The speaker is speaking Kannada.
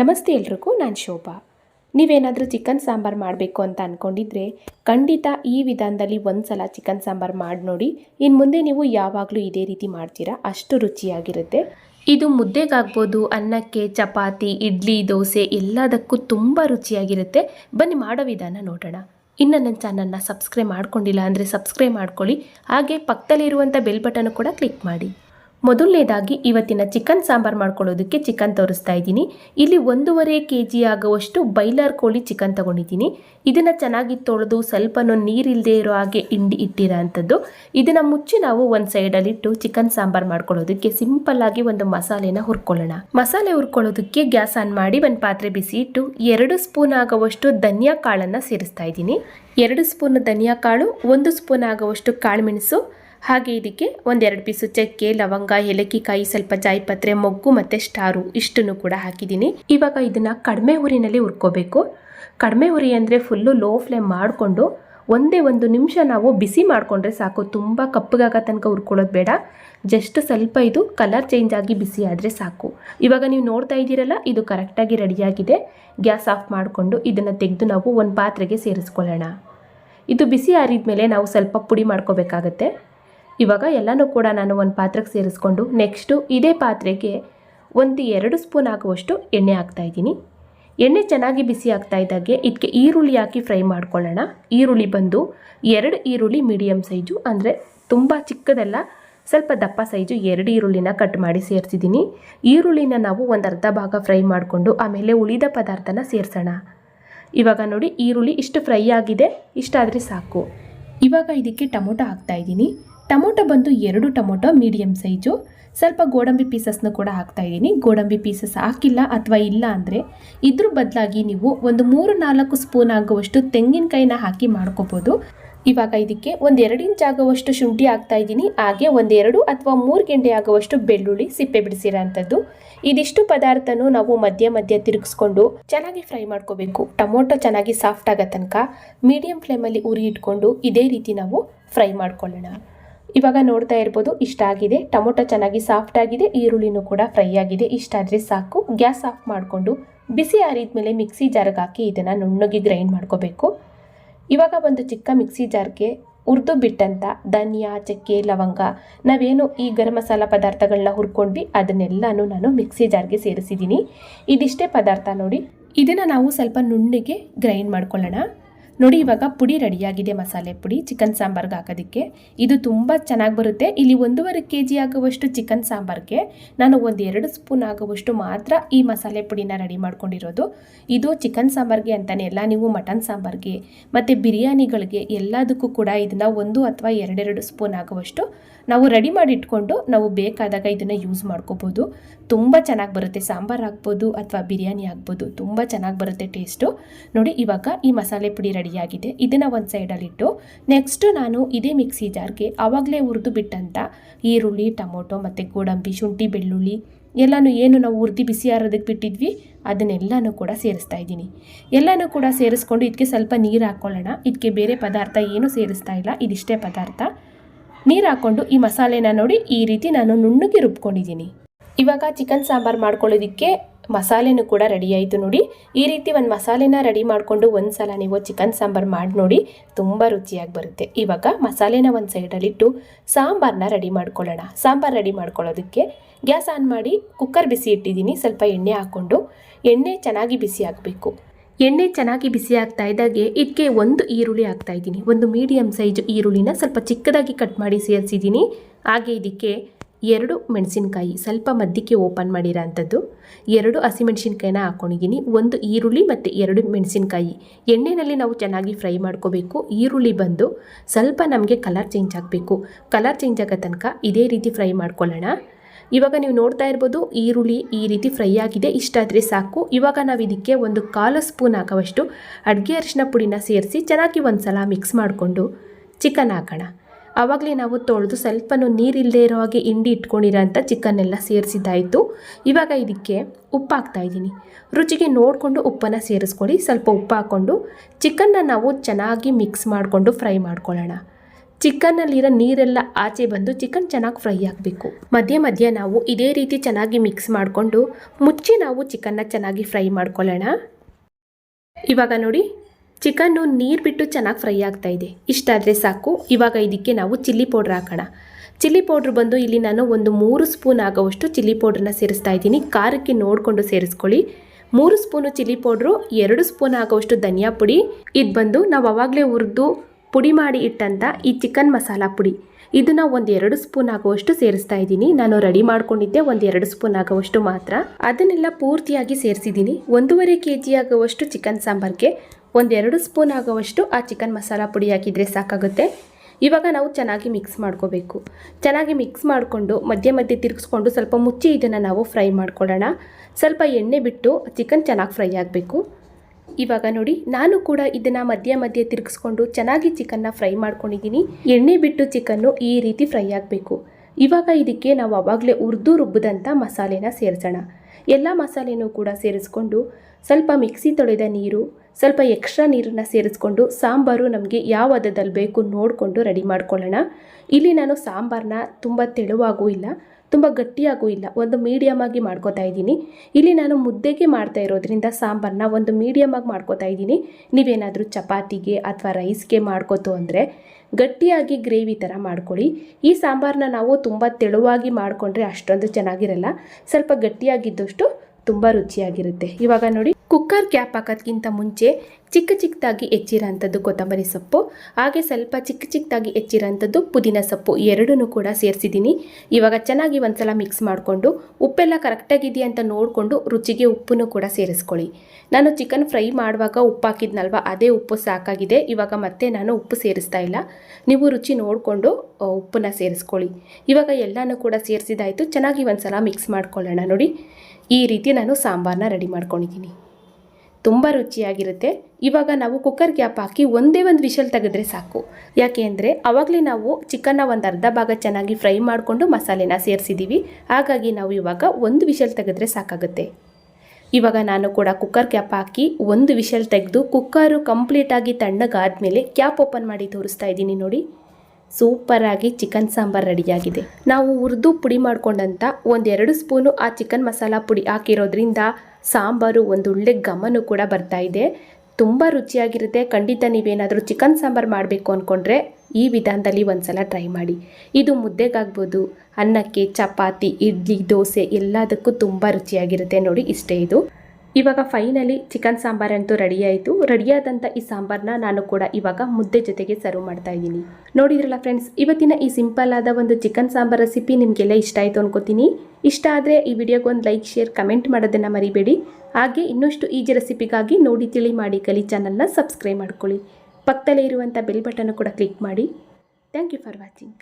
ನಮಸ್ತೆ ಎಲ್ರಿಗೂ, ನಾನು ಶೋಭಾ. ನೀವೇನಾದರೂ ಚಿಕನ್ ಸಾಂಬಾರು ಮಾಡಬೇಕು ಅಂತ ಅಂದ್ಕೊಂಡಿದ್ರೆ ಖಂಡಿತ ಈ ವಿಧಾನದಲ್ಲಿ ಒಂದು ಸಲ ಚಿಕನ್ ಸಾಂಬಾರು ಮಾಡಿ ನೋಡಿ. ಇನ್ನು ಮುಂದೆ ನೀವು ಯಾವಾಗಲೂ ಇದೇ ರೀತಿ ಮಾಡ್ತೀರಾ, ಅಷ್ಟು ರುಚಿಯಾಗಿರುತ್ತೆ. ಇದು ಮುದ್ದೆಗಾಗ್ಬೋದು, ಅನ್ನಕ್ಕೆ, ಚಪಾತಿ, ಇಡ್ಲಿ, ದೋಸೆ ಎಲ್ಲದಕ್ಕೂ ತುಂಬ ರುಚಿಯಾಗಿರುತ್ತೆ. ಬನ್ನಿ ಮಾಡೋ ವಿಧಾನ ನೋಡೋಣ. ಇನ್ನು ನನ್ನ ಚಾನಲ್ನ ಸಬ್ಸ್ಕ್ರೈಬ್ ಮಾಡ್ಕೊಂಡಿಲ್ಲ ಅಂದರೆ ಸಬ್ಸ್ಕ್ರೈಬ್ ಮಾಡ್ಕೊಳ್ಳಿ. ಹಾಗೆ ಪಕ್ಕದಲ್ಲಿರುವಂಥ ಬೆಲ್ ಬಟನ್ ಕೂಡ ಕ್ಲಿಕ್ ಮಾಡಿ. ಮೊದಲನೇದಾಗಿ ಇವತ್ತಿನ ಚಿಕನ್ ಸಾಂಬಾರು ಮಾಡ್ಕೊಳ್ಳೋದಕ್ಕೆ ಚಿಕನ್ ತೋರಿಸ್ತಾ ಇದ್ದೀನಿ. ಇಲ್ಲಿ ಒಂದೂವರೆ ಕೆ ಜಿ ಆಗುವಷ್ಟು ಬೈಲರ್ ಕೋಳಿ ಚಿಕನ್ ತಗೊಂಡಿದ್ದೀನಿ. ಇದನ್ನು ಚೆನ್ನಾಗಿ ತೊಳೆದು ಸ್ವಲ್ಪನೂ ನೀರಿಲ್ಲದೆ ಇರೋ ಹಾಗೆ ಹಿಂಡಿ ಇಟ್ಟಿರೋ ಅಂಥದ್ದು. ಇದನ್ನು ಮುಚ್ಚಿ ನಾವು ಒಂದು ಸೈಡಲ್ಲಿಟ್ಟು ಚಿಕನ್ ಸಾಂಬಾರು ಮಾಡ್ಕೊಳ್ಳೋದಕ್ಕೆ ಸಿಂಪಲ್ ಆಗಿ ಒಂದು ಮಸಾಲೆನ ಹುರ್ಕೊಳ್ಳೋಣ. ಮಸಾಲೆ ಹುರ್ಕೊಳ್ಳೋದಕ್ಕೆ ಗ್ಯಾಸ್ ಆನ್ ಮಾಡಿ ಒಂದು ಪಾತ್ರೆ ಬಿಸಿ ಇಟ್ಟು ಎರಡು ಸ್ಪೂನ್ ಆಗುವಷ್ಟು ಧನಿಯಾ ಕಾಳನ್ನು ಸೇರಿಸ್ತಾ ಇದ್ದೀನಿ. ಎರಡು ಸ್ಪೂನ್ ಧನಿಯಾ ಕಾಳು, ಒಂದು ಸ್ಪೂನ್ ಆಗುವಷ್ಟು ಕಾಳುಮೆಣಸು ಹಾಗೆ ಇದಕ್ಕೆ ಒಂದೆರಡು ಪೀಸು ಚಕ್ಕೆ, ಲವಂಗ ಏಲಕ್ಕಿಕಾಯಿ ಸ್ವಲ್ಪ ಜಾಯಿಪತ್ರೆ, ಮೊಗ್ಗು ಮತ್ತು ಸ್ಟಾರು ಇಷ್ಟನ್ನು ಕೂಡ ಹಾಕಿದ್ದೀನಿ. ಇವಾಗ ಇದನ್ನು ಕಡಿಮೆ ಉರಿನಲ್ಲಿ ಹುರ್ಕೋಬೇಕು. ಕಡಿಮೆ ಉರಿ ಅಂದರೆ ಫುಲ್ಲು ಲೋ ಫ್ಲೇಮ್ ಮಾಡಿಕೊಂಡು ಒಂದೇ ಒಂದು ನಿಮಿಷ ನಾವು ಬಿಸಿ ಮಾಡಿಕೊಂಡ್ರೆ ಸಾಕು. ತುಂಬ ಕಪ್ಪಗಾಗ ತನಕ ಹುರ್ಕೊಳ್ಳೋದು ಬೇಡ. ಜಸ್ಟ್ ಸ್ವಲ್ಪ ಇದು ಕಲರ್ ಚೇಂಜ್ ಆಗಿ ಬಿಸಿ ಆದರೆ ಸಾಕು. ಇವಾಗ ನೀವು ನೋಡ್ತಾ ಇದ್ದೀರಲ್ಲ, ಇದು ಕರೆಕ್ಟಾಗಿ ರೆಡಿಯಾಗಿದೆ ಗ್ಯಾಸ್ ಆಫ್ ಮಾಡಿಕೊಂಡು ಇದನ್ನು ತೆಗೆದು ನಾವು ಒಂದು ಪಾತ್ರೆಗೆ ಸೇರಿಸ್ಕೊಳ್ಳೋಣ. ಇದು ಬಿಸಿ ಆರಿದ ಮೇಲೆ ನಾವು ಸ್ವಲ್ಪ ಪುಡಿ ಮಾಡ್ಕೋಬೇಕಾಗತ್ತೆ. ಇವಾಗ ಎಲ್ಲನೂ ಕೂಡ ನಾನು ಒಂದು ಪಾತ್ರೆಗೆ ಸೇರಿಸ್ಕೊಂಡು ನೆಕ್ಸ್ಟು ಇದೇ ಪಾತ್ರೆಗೆ ಒಂದು ಎರಡು ಸ್ಪೂನ್ ಆಗುವಷ್ಟು ಎಣ್ಣೆ ಹಾಕ್ತಾಯಿದ್ದೀನಿ ಎಣ್ಣೆ ಚೆನ್ನಾಗಿ ಬಿಸಿ ಆಗ್ತಾ ಇದ್ದಾಗೆ ಇದಕ್ಕೆ ಈರುಳ್ಳಿ ಹಾಕಿ ಫ್ರೈ ಮಾಡ್ಕೊಳ್ಳೋಣ. ಈರುಳ್ಳಿ ಬಂದು ಎರಡು ಈರುಳ್ಳಿ ಮೀಡಿಯಮ್ ಸೈಜು ಅಂದರೆ ತುಂಬ ಚಿಕ್ಕದಲ್ಲ, ಸ್ವಲ್ಪ ದಪ್ಪ ಸೈಜು ಎರಡು ಈರುಳ್ಳಿನ ಕಟ್ ಮಾಡಿ ಸೇರಿಸಿದ್ದೀನಿ. ಈರುಳ್ಳಿನ ನಾವು ಒಂದು ಅರ್ಧ ಭಾಗ ಫ್ರೈ ಮಾಡಿಕೊಂಡು ಆಮೇಲೆ ಉಳಿದ ಪದಾರ್ಥನ ಸೇರಿಸೋಣ. ಇವಾಗ ನೋಡಿ, ಈರುಳ್ಳಿ ಇಷ್ಟು ಫ್ರೈ ಆಗಿದೆ, ಇಷ್ಟಾದರೆ ಸಾಕು. ಇವಾಗ ಇದಕ್ಕೆ ಟೊಮೊಟೊ ಹಾಕ್ತಾ ಇದ್ದೀನಿ. ಟೊಮೊಟೊ ಬಂದು ಎರಡು ಟೊಮೊಟೊ ಮೀಡಿಯಮ್ ಸೈಜು. ಸ್ವಲ್ಪ ಗೋಡಂಬಿ ಪೀಸಸ್ನ ಕೂಡ ಹಾಕ್ತಾ ಇದ್ದೀನಿ. ಗೋಡಂಬಿ ಪೀಸಸ್ ಹಾಕಿಲ್ಲ ಅಥವಾ ಇಲ್ಲ ಅಂದರೆ ಇದ್ರ ಬದಲಾಗಿ ನೀವು ಒಂದು ಮೂರು ನಾಲ್ಕು ಸ್ಪೂನ್ ಆಗುವಷ್ಟು ತೆಂಗಿನಕಾಯಿನ ಹಾಕಿ ಮಾಡ್ಕೋಬೋದು. ಇವಾಗ ಇದಕ್ಕೆ ಒಂದು ಎರಡು ಇಂಚ್ ಆಗುವಷ್ಟು ಶುಂಠಿ ಹಾಕ್ತಾ ಇದ್ದೀನಿ. ಹಾಗೆ ಒಂದೆರಡು ಅಥವಾ ಮೂರು ಗಂಟೆ ಆಗುವಷ್ಟು ಬೆಳ್ಳುಳ್ಳಿ ಸಿಪ್ಪೆ ಬಿಡಿಸಿರೋ ಅಂಥದ್ದು. ಇದಿಷ್ಟು ಪದಾರ್ಥನೂ ನಾವು ಮಧ್ಯ ಮಧ್ಯ ತಿರುಗಿಸ್ಕೊಂಡು ಚೆನ್ನಾಗಿ ಫ್ರೈ ಮಾಡ್ಕೋಬೇಕು. ಟೊಮೊಟೊ ಚೆನ್ನಾಗಿ ಸಾಫ್ಟ್ ಆಗೋ ತನಕ ಮೀಡಿಯಂ ಫ್ಲೇಮಲ್ಲಿ ಉರಿ ಇಟ್ಕೊಂಡು ಇದೇ ರೀತಿ ನಾವು ಫ್ರೈ ಮಾಡ್ಕೊಳ್ಳೋಣ. ಇವಾಗ ನೋಡ್ತಾ ಇರ್ಬೋದು ಇಷ್ಟ ಆಗಿದೆ. ಟೊಮೊಟೊ ಚೆನ್ನಾಗಿ ಸಾಫ್ಟ್ ಆಗಿದೆ. ಈರುಳ್ಳಿನೂ ಕೂಡ ಫ್ರೈ ಆಗಿದೆ. ಇಷ್ಟ ಆದರೆ ಸಾಕು. ಗ್ಯಾಸ್ ಆಫ್ ಮಾಡಿಕೊಂಡು ಬಿಸಿ ಆರಿದ್ಮೇಲೆ ಮಿಕ್ಸಿ ಜಾರ್ಗೆ ಹಾಕಿ ಇದನ್ನು ನುಣ್ಣಗೆ ಗ್ರೈಂಡ್ ಮಾಡ್ಕೋಬೇಕು. ಇವಾಗ ಒಂದು ಚಿಕ್ಕ ಮಿಕ್ಸಿ ಜಾರ್ಗೆ ಹುರಿದು ಬಿಟ್ಟಂಥ ಧನಿಯಾ, ಚಕ್ಕೆ, ಲವಂಗ ನಾವೇನು ಈ ಗರಂ ಮಸಾಲ ಪದಾರ್ಥಗಳನ್ನ ಹುರ್ಕೊಂಡ್ವಿ. ಅದನ್ನೆಲ್ಲನೂ ನಾನು ಮಿಕ್ಸಿ ಜಾರ್ಗೆ ಸೇರಿಸಿದ್ದೀನಿ ಇದಿಷ್ಟೇ ಪದಾರ್ಥ ನೋಡಿ. ಇದನ್ನು ನಾವು ಸ್ವಲ್ಪ ನುಣ್ಣಗೆ ಗ್ರೈಂಡ್ ಮಾಡ್ಕೊಳ್ಳೋಣ. ನೋಡಿ, ಇವಾಗ ಪುಡಿ ರೆಡಿಯಾಗಿದೆ, ಮಸಾಲೆ ಪುಡಿ, ಚಿಕನ್ ಸಾಂಬಾರ್ಗೆ ಹಾಕೋದಕ್ಕೆ. ಇದು ತುಂಬ ಚೆನ್ನಾಗಿ ಬರುತ್ತೆ. ಇಲ್ಲಿ ಒಂದೂವರೆ ಕೆ ಜಿ ಆಗುವಷ್ಟು ಚಿಕನ್ ಸಾಂಬಾರ್ಗೆ ನಾನು ಒಂದು ಎರಡು ಸ್ಪೂನ್ ಆಗುವಷ್ಟು ಮಾತ್ರ ಈ ಮಸಾಲೆ ಪುಡಿನ ರೆಡಿ ಮಾಡ್ಕೊಂಡಿರೋದು. ಇದು ಚಿಕನ್ ಸಾಂಬಾರ್ಗೆ ಅಂತಲೇ ಎಲ್ಲ ನೀವು ಮಟನ್ ಸಾಂಬಾರ್ಗೆ, ಮತ್ತು ಬಿರಿಯಾನಿಗಳಿಗೆ ಎಲ್ಲದಕ್ಕೂ ಕೂಡ ಇದನ್ನು ಒಂದು ಅಥವಾ ಎರಡೆರಡು ಸ್ಪೂನ್ ಆಗುವಷ್ಟು ನಾವು ರೆಡಿ ಮಾಡಿ ಇಟ್ಕೊಂಡು ನಾವು ಬೇಕಾದಾಗ ಇದನ್ನು ಯೂಸ್ ಮಾಡ್ಕೋಬೋದು. ತುಂಬ ಚೆನ್ನಾಗಿ ಬರುತ್ತೆ. ಸಾಂಬಾರು ಆಗ್ಬೋದು ಅಥವಾ ಬಿರಿಯಾನಿ ಆಗ್ಬೋದು. ತುಂಬ ಚೆನ್ನಾಗಿ ಬರುತ್ತೆ ಟೇಸ್ಟು ನೋಡಿ ಇವಾಗ ಈ ಮಸಾಲೆ ಪುಡಿ ರೆಡಿಯಾಗಿದೆ ಇದನ್ನು ಒಂದು ಸೈಡಲ್ಲಿಟ್ಟು ನೆಕ್ಸ್ಟು ನಾನು ಇದೇ ಮಿಕ್ಸಿ ಜಾರ್ಗೆ ಆವಾಗಲೇ ಹುರಿದು ಬಿಟ್ಟಂಥ ಈರುಳ್ಳಿ, ಟೊಮೊಟೊ ಮತ್ತು ಗೋಡಂಬಿ, ಶುಂಠಿ, ಬೆಳ್ಳುಳ್ಳಿ ಎಲ್ಲನೂ ಏನು ನಾವು ಹುರಿದು ಬಿಸಿ ಆರೋದಕ್ಕೆ ಬಿಟ್ಟಿದ್ವಿ, ಅದನ್ನೆಲ್ಲನೂ ಕೂಡ ಸೇರಿಸ್ತಾ ಇದ್ದೀನಿ. ಎಲ್ಲನೂ ಕೂಡ ಸೇರಿಸ್ಕೊಂಡು ಇದಕ್ಕೆ ಸ್ವಲ್ಪ ನೀರು ಹಾಕ್ಕೊಳ್ಳೋಣ ಇದಕ್ಕೆ ಬೇರೆ ಪದಾರ್ಥ ಏನೂ ಸೇರಿಸ್ತಾ ಇಲ್ಲ. ಇದಿಷ್ಟೇ ಪದಾರ್ಥ. ನೀರು ಹಾಕ್ಕೊಂಡು ಈ ಮಸಾಲೆನ ನೋಡಿ ಈ ರೀತಿ ನಾನು ನುಣ್ಣಗೆ ರುಬ್ಕೊಂಡಿದ್ದೀನಿ. ಇವಾಗ ಚಿಕನ್ ಸಾಂಬಾರು ಮಾಡ್ಕೊಳ್ಳೋದಕ್ಕೆ ಮಸಾಲೆನೂ ಕೂಡ ರೆಡಿ ಆಯಿತು ನೋಡಿ. ಈ ರೀತಿ ಒಂದು ಮಸಾಲೆನ ರೆಡಿ ಮಾಡಿಕೊಂಡು ಒಂದು ಸಲ ನೀವು ಚಿಕನ್ ಸಾಂಬಾರು ಮಾಡಿ ನೋಡಿ ತುಂಬ ರುಚಿಯಾಗಿ ಬರುತ್ತೆ. ಇವಾಗ ಮಸಾಲೆನ ಒಂದು ಸೈಡಲ್ಲಿಟ್ಟು ಸಾಂಬಾರನ್ನ ರೆಡಿ ಮಾಡ್ಕೊಳ್ಳೋಣ. ಸಾಂಬಾರು ರೆಡಿ ಮಾಡ್ಕೊಳ್ಳೋದಕ್ಕೆ ಗ್ಯಾಸ್ ಆನ್ ಮಾಡಿ ಕುಕ್ಕರ್ ಬಿಸಿ ಇಟ್ಟಿದ್ದೀನಿ. ಸ್ವಲ್ಪ ಎಣ್ಣೆ ಹಾಕ್ಕೊಂಡು ಎಣ್ಣೆ ಚೆನ್ನಾಗಿ ಬಿಸಿ ಆಗಬೇಕು. ಎಣ್ಣೆ ಚೆನ್ನಾಗಿ ಬಿಸಿ ಆಗ್ತಾ ಇದ್ದಾಗೆ ಇದಕ್ಕೆ ಒಂದು ಈರುಳ್ಳಿ ಹಾಕ್ತಾ ಇದ್ದೀನಿ. ಒಂದು ಮೀಡಿಯಮ್ ಸೈಜ್ ಈರುಳ್ಳಿನ ಸ್ವಲ್ಪ ಚಿಕ್ಕದಾಗಿ ಕಟ್ ಮಾಡಿ ಸೇರಿಸಿದ್ದೀನಿ. ಹಾಗೆ ಇದಕ್ಕೆ ಎರಡು ಮೆಣಸಿನ್ಕಾಯಿ ಸ್ವಲ್ಪ ಮಧ್ಯಕ್ಕೆ ಓಪನ್ ಮಾಡಿರೋ ಅಂಥದ್ದು. ಎರಡು ಹಸಿಮೆಣಸಿನ್ಕಾಯಿನ ಹಾಕ್ಕೊಂಡಿದ್ದೀನಿ ಒಂದು ಈರುಳ್ಳಿ ಮತ್ತು ಎರಡು ಮೆಣಸಿನ್ಕಾಯಿ. ಎಣ್ಣೆಯಲ್ಲಿ ನಾವು ಚೆನ್ನಾಗಿ ಫ್ರೈ ಮಾಡ್ಕೋಬೇಕು. ಈರುಳ್ಳಿ ಬಂದು ಸ್ವಲ್ಪ ನಮಗೆ ಕಲರ್ ಚೇಂಜ್ ಆಗಬೇಕು. ಕಲರ್ ಚೇಂಜ್ ಆಗೋ ತನಕ ಇದೇ ರೀತಿ ಫ್ರೈ ಮಾಡ್ಕೊಳ್ಳೋಣ. ಇವಾಗ ನೀವು ನೋಡ್ತಾ ಇರ್ಬೋದು ಈರುಳ್ಳಿ ಈ ರೀತಿ ಫ್ರೈ ಆಗಿದೆ. ಇಷ್ಟಾದರೆ ಸಾಕು. ಇವಾಗ ನಾವು ಇದಕ್ಕೆ ಒಂದು ಕಾಲು ಸ್ಪೂನ್ ಹಾಕೋವಷ್ಟು ಅಡುಗೆ ಅರಿಶಿನ ಪುಡಿನ ಸೇರಿಸಿ ಚೆನ್ನಾಗಿ ಒಂದು ಸಲ ಮಿಕ್ಸ್ ಮಾಡಿಕೊಂಡು ಚಿಕನ್ ಹಾಕೋಣ. ಆವಾಗಲೇ ನಾವು ತೊಳೆದು ಸ್ವಲ್ಪನೂ ನೀರಿಲ್ಲದೆ ಇರೋ ಹಾಗೆ ಹಿಂಡಿ ಇಟ್ಕೊಂಡಿರೋಂಥ ಚಿಕನ್ನೆಲ್ಲ ಸೇರಿಸಿದ್ದಾಯಿತು. ಇವಾಗ ಇದಕ್ಕೆ ಉಪ್ಪು ಹಾಕ್ತಾಯಿದ್ದೀನಿ ರುಚಿಗೆ ನೋಡಿಕೊಂಡು ಉಪ್ಪನ್ನು ಸೇರಿಸ್ಕೊಳ್ಳಿ. ಸ್ವಲ್ಪ ಉಪ್ಪು ಹಾಕ್ಕೊಂಡು ಚಿಕನ್ನ ನಾವು ಚೆನ್ನಾಗಿ ಮಿಕ್ಸ್ ಮಾಡಿಕೊಂಡು ಫ್ರೈ ಮಾಡ್ಕೊಳ್ಳೋಣ. ಚಿಕನ್ನಲ್ಲಿರೋ ನೀರೆಲ್ಲ ಆಚೆ ಬಂದು ಚಿಕನ್ ಚೆನ್ನಾಗಿ ಫ್ರೈ ಆಗಬೇಕು. ಮಧ್ಯೆ ಮಧ್ಯೆ ನಾವು ಇದೇ ರೀತಿ ಚೆನ್ನಾಗಿ ಮಿಕ್ಸ್ ಮಾಡಿಕೊಂಡು ಮುಚ್ಚಿ ನಾವು ಚಿಕನ್ನ ಚೆನ್ನಾಗಿ ಫ್ರೈ ಮಾಡ್ಕೊಳ್ಳೋಣ. ಇವಾಗ ನೋಡಿ, ಚಿಕನ್ನು ನೀರು ಬಿಟ್ಟು ಚೆನ್ನಾಗಿ ಫ್ರೈ ಆಗ್ತಾ ಇದೆ. ಇಷ್ಟಾದರೆ ಸಾಕು. ಇವಾಗ ಇದಕ್ಕೆ ನಾವು ಚಿಲ್ಲಿ ಪೌಡ್ರ್ ಹಾಕೋಣ. ಚಿಲ್ಲಿ ಪೌಡ್ರ್ ಬಂದು ಇಲ್ಲಿ ನಾನು ಒಂದು ಮೂರು ಸ್ಪೂನ್ ಆಗೋವಷ್ಟು ಚಿಲ್ಲಿ ಪೌಡ್ರನ್ನ ಸೇರಿಸ್ತಾ ಇದ್ದೀನಿ. ಖಾರಕ್ಕೆ ನೋಡಿಕೊಂಡು ಸೇರಿಸ್ಕೊಳ್ಳಿ. ಮೂರು ಸ್ಪೂನು ಚಿಲ್ಲಿ ಪೌಡ್ರು, ಎರಡು ಸ್ಪೂನ್ ಆಗೋವಷ್ಟು ಧನಿಯಾ ಪುಡಿ. ಇದು ಬಂದು ನಾವು ಅವಾಗಲೇ ಹುರಿದು ಪುಡಿ ಮಾಡಿ ಇಟ್ಟಂಥ ಈ ಚಿಕನ್ ಮಸಾಲ ಪುಡಿ. ಇದನ್ನು ಒಂದು ಎರಡು ಸ್ಪೂನ್ ಆಗುವಷ್ಟು ಸೇರಿಸ್ತಾ ಇದ್ದೀನಿ. ನಾನು ರೆಡಿ ಮಾಡ್ಕೊಂಡಿದ್ದೆ ಒಂದು ಎರಡು ಸ್ಪೂನ್ ಆಗುವಷ್ಟು ಮಾತ್ರ. ಅದನ್ನೆಲ್ಲ ಪೂರ್ತಿಯಾಗಿ ಸೇರಿಸಿದ್ದೀನಿ. ಒಂದೂವರೆ ಕೆ ಜಿ ಆಗುವಷ್ಟು ಚಿಕನ್ ಸಾಂಬಾರ್ಗೆ ಒಂದೆರಡು ಸ್ಪೂನ್ ಆಗುವಷ್ಟು ಆ ಚಿಕನ್ ಮಸಾಲ ಪುಡಿ ಹಾಕಿದರೆ ಸಾಕಾಗುತ್ತೆ. ಇವಾಗ ನಾವು ಚೆನ್ನಾಗಿ ಮಿಕ್ಸ್ ಮಾಡ್ಕೋಬೇಕು. ಚೆನ್ನಾಗಿ ಮಿಕ್ಸ್ ಮಾಡಿಕೊಂಡು ಮಧ್ಯೆ ಮಧ್ಯೆ ತಿರುಗಿಸ್ಕೊಂಡು ಸ್ವಲ್ಪ ಮುಚ್ಚಿ ಇದನ್ನು ನಾವು ಫ್ರೈ ಮಾಡ್ಕೊಳ್ಳೋಣ. ಸ್ವಲ್ಪ ಎಣ್ಣೆ ಬಿಟ್ಟು ಚಿಕನ್ ಚೆನ್ನಾಗಿ ಫ್ರೈ ಆಗಬೇಕು. ಇವಾಗ ನೋಡಿ, ನಾನು ಕೂಡ ಇದನ್ನು ಮಧ್ಯ ಮಧ್ಯೆ ತಿರುಗಿಸ್ಕೊಂಡು ಚೆನ್ನಾಗಿ ಚಿಕನ್ನ ಫ್ರೈ ಮಾಡ್ಕೊಂಡಿದ್ದೀನಿ ಎಣ್ಣೆ ಬಿಟ್ಟು ಚಿಕನ್ನು ಈ ರೀತಿ ಫ್ರೈ ಆಗಬೇಕು. ಇವಾಗ ಇದಕ್ಕೆ ನಾವು ಆವಾಗಲೇ ಉರ್ದು ರುಬ್ಬಿದಂಥ ಮಸಾಲೆನ ಸೇರಿಸೋಣ. ಎಲ್ಲ ಮಸಾಲೆನೂ ಕೂಡ ಸೇರಿಸ್ಕೊಂಡು ಸ್ವಲ್ಪ ಮಿಕ್ಸಿ ತೊಳೆದ ನೀರು, ಸ್ವಲ್ಪ ಎಕ್ಸ್ಟ್ರಾ ನೀರನ್ನು ಸೇರಿಸ್ಕೊಂಡು ಸಾಂಬಾರು ನಮಗೆ ಯಾವ ಹದದಲ್ಲಿ ಬೇಕು ನೋಡಿಕೊಂಡು ರೆಡಿ ಮಾಡ್ಕೊಳ್ಳೋಣ. ಇಲ್ಲಿ ನಾನು ಸಾಂಬಾರನ್ನ ತುಂಬ ತೆಳುವಾಗೂ ಇಲ್ಲ. ತುಂಬ ಗಟ್ಟಿಯಾಗೂ ಇಲ್ಲ. ಒಂದು ಮೀಡಿಯಮ್ ಆಗಿ ಮಾಡ್ಕೋತಾ ಇದ್ದೀನಿ. ಇಲ್ಲಿ ನಾನು ಮುದ್ದೆಗೆ ಮಾಡ್ತಾ ಇರೋದ್ರಿಂದ ಸಾಂಬಾರನ್ನ ಒಂದು ಮೀಡಿಯಮ್ ಆಗಿ ಮಾಡ್ಕೋತಾ ಇದ್ದೀನಿ. ನೀವೇನಾದರೂ ಚಪಾತಿಗೆ ಅಥವಾ ರೈಸ್ಗೆ ಮಾಡ್ಕೋತು ಅಂದರೆ ಗಟ್ಟಿಯಾಗಿ ಗ್ರೇವಿ ಥರ ಮಾಡ್ಕೊಳ್ಳಿ. ಈ ಸಾಂಬಾರನ್ನ ನಾವು ತುಂಬ ತೆಳುವಾಗಿ ಮಾಡಿಕೊಂಡ್ರೆ ಅಷ್ಟೊಂದು ಚೆನ್ನಾಗಿರಲ್ಲ. ಸ್ವಲ್ಪ ಗಟ್ಟಿಯಾಗಿದ್ದಷ್ಟು ತುಂಬ ರುಚಿಯಾಗಿರುತ್ತೆ. ಇವಾಗ ನೋಡಿ ಕುಕ್ಕರ್ ಕ್ಯಾಪ್ ಹಾಕೋದ್ಕಿಂತ ಮುಂಚೆ ಚಿಕ್ಕ ಚಿಕ್ಕದಾಗಿ ಹೆಚ್ಚಿರೋಂಥದ್ದು ಕೊತ್ತಂಬರಿ ಸೊಪ್ಪು, ಹಾಗೆ ಸ್ವಲ್ಪ ಚಿಕ್ಕ ಚಿಕ್ಕದಾಗಿ ಹೆಚ್ಚಿರೋಂಥದ್ದು ಪುದೀನ ಸೊಪ್ಪು ಎರಡೂ ಕೂಡ ಸೇರಿಸಿದ್ದೀನಿ. ಇವಾಗ ಚೆನ್ನಾಗಿ ಒಂದ್ಸಲ ಮಿಕ್ಸ್ ಮಾಡಿಕೊಂಡು ಉಪ್ಪೆಲ್ಲ ಕರೆಕ್ಟಾಗಿದೆಯಾ ಅಂತ ನೋಡಿಕೊಂಡು ರುಚಿಗೆ ಉಪ್ಪನ್ನು ಕೂಡ ಸೇರಿಸ್ಕೊಳ್ಳಿ. ನಾನು ಚಿಕನ್ ಫ್ರೈ ಮಾಡುವಾಗ ಉಪ್ಪು ಹಾಕಿದ್ನಲ್ವ, ಅದೇ ಉಪ್ಪು ಸಾಕಾಗಿದೆ. ಇವಾಗ ಮತ್ತೆ ನಾನು ಉಪ್ಪು ಸೇರಿಸ್ತಾ ಇಲ್ಲ. ನೀವು ರುಚಿ ನೋಡಿಕೊಂಡು ಉಪ್ಪನ್ನ ಸೇರಿಸ್ಕೊಳ್ಳಿ. ಇವಾಗ ಎಲ್ಲನೂ ಕೂಡ ಸೇರಿಸಿದಾಯಿತು. ಚೆನ್ನಾಗಿ ಒಂದ್ಸಲ ಮಿಕ್ಸ್ ಮಾಡ್ಕೊಳ್ಳೋಣ ನೋಡಿ. ಈ ರೀತಿ ನಾನು ಸಾಂಬಾರನ್ನ ರೆಡಿ ಮಾಡ್ಕೊಂಡಿದ್ದೀನಿ. ತುಂಬ ರುಚಿಯಾಗಿರುತ್ತೆ. ಇವಾಗ ನಾವು ಕುಕ್ಕರ್ ಗ್ಯಾಪ್ ಹಾಕಿ ಒಂದೇ ಒಂದು ವಿಷಲ್ ತೆಗೆದ್ರೆ ಸಾಕು. ಯಾಕೆ ಅಂದರೆ ಆವಾಗಲೇ ನಾವು ಚಿಕನ್ನ ಒಂದು ಅರ್ಧ ಭಾಗ ಚೆನ್ನಾಗಿ ಫ್ರೈ ಮಾಡಿಕೊಂಡು ಮಸಾಲೆನ ಸೇರಿಸಿದ್ದೀವಿ ಹಾಗಾಗಿ ನಾವು ಇವಾಗ ಒಂದು ವಿಷಲ್ ತೆಗೆದ್ರೆ ಸಾಕಾಗುತ್ತೆ. ಇವಾಗ ನಾನು ಕೂಡ ಕುಕ್ಕರ್ ಕ್ಯಾಪ್ ಹಾಕಿ ಒಂದು ವಿಷಲ್ ತೆಗೆದು ಕುಕ್ಕರು ಕಂಪ್ಲೀಟಾಗಿ ತಣ್ಣಗಾದ್ಮೇಲೆ ಕ್ಯಾಪ್ ಓಪನ್ ಮಾಡಿ ತೋರಿಸ್ತಾ ಇದ್ದೀನಿ ನೋಡಿ. ಸೂಪರಾಗಿ ಚಿಕನ್ ಸಾಂಬಾರ್ ರೆಡಿಯಾಗಿದೆ. ನಾವು ಹುರಿದು ಪುಡಿ ಮಾಡ್ಕೊಂಡಂಥ ಒಂದೆರಡು ಸ್ಪೂನು ಆ ಚಿಕನ್ ಮಸಾಲ ಪುಡಿ ಹಾಕಿರೋದ್ರಿಂದ ಸಾಂಬಾರು ಒಂದು ಒಳ್ಳೆ ಗಮನ ಕೂಡ ಬರ್ತಾ ಇದೆ. ತುಂಬ ರುಚಿಯಾಗಿರುತ್ತೆ. ಖಂಡಿತ ನೀವೇನಾದರೂ ಚಿಕನ್ ಸಾಂಬಾರು ಮಾಡಬೇಕು ಅಂದ್ಕೊಂಡ್ರೆ ಈ ವಿಧಾನದಲ್ಲಿ ಒಂದ್ಸಲ ಟ್ರೈ ಮಾಡಿ. ಇದು ಮುದ್ದೆಗಾಗ್ಬೋದು, ಅನ್ನಕ್ಕೆ, ಚಪಾತಿ, ಇಡ್ಲಿ, ದೋಸೆ ಎಲ್ಲದಕ್ಕೂ ತುಂಬ ರುಚಿಯಾಗಿರುತ್ತೆ ನೋಡಿ, ಇಷ್ಟೇ ಇದು. ಇವಾಗ ಫೈನಲಿ ಚಿಕನ್ ಸಾಂಬಾರಂತೂ ರೆಡಿ ಆಯಿತು. ರೆಡಿಯಾದಂಥ ಈ ಸಾಂಬಾರನ್ನ ನಾನು ಕೂಡ ಇವಾಗ ಮುದ್ದೆ ಜೊತೆಗೆ ಸರ್ವ್ ಮಾಡ್ತಾ ಇದ್ದೀನಿ. ನೋಡಿದ್ರಲ್ಲ ಫ್ರೆಂಡ್ಸ್ ಇವತ್ತಿನ ಈ ಸಿಂಪಲ್ ಆದ ಒಂದು ಚಿಕನ್ ಸಾಂಬಾರ್ ರೆಸಿಪಿ ನಿಮಗೆಲ್ಲ ಇಷ್ಟ ಆಯಿತು ಅನ್ಕೋತೀನಿ. ಇಷ್ಟ ಆದರೆ ಈ ವಿಡಿಯೋಗೆ ಒಂದು ಲೈಕ್ ಶೇರ್ ಕಮೆಂಟ್ ಮಾಡೋದನ್ನು ಮರಿಬೇಡಿ. ಹಾಗೆ ಇನ್ನಷ್ಟು ಈಜಿ ರೆಸಿಪಿಗಾಗಿ ನೋಡಿ, ತಿಳಿ ಮಾಡಿ ಕಲಿ ಚಾನಲ್ನ ಸಬ್ಸ್ಕ್ರೈಬ್ ಮಾಡ್ಕೊಳ್ಳಿ. ಪಕ್ಕದಲ್ಲೇ ಇರುವಂಥ ಬೆಲ್ ಬಟನ್ ಕೂಡ ಕ್ಲಿಕ್ ಮಾಡಿ. Thank you for watching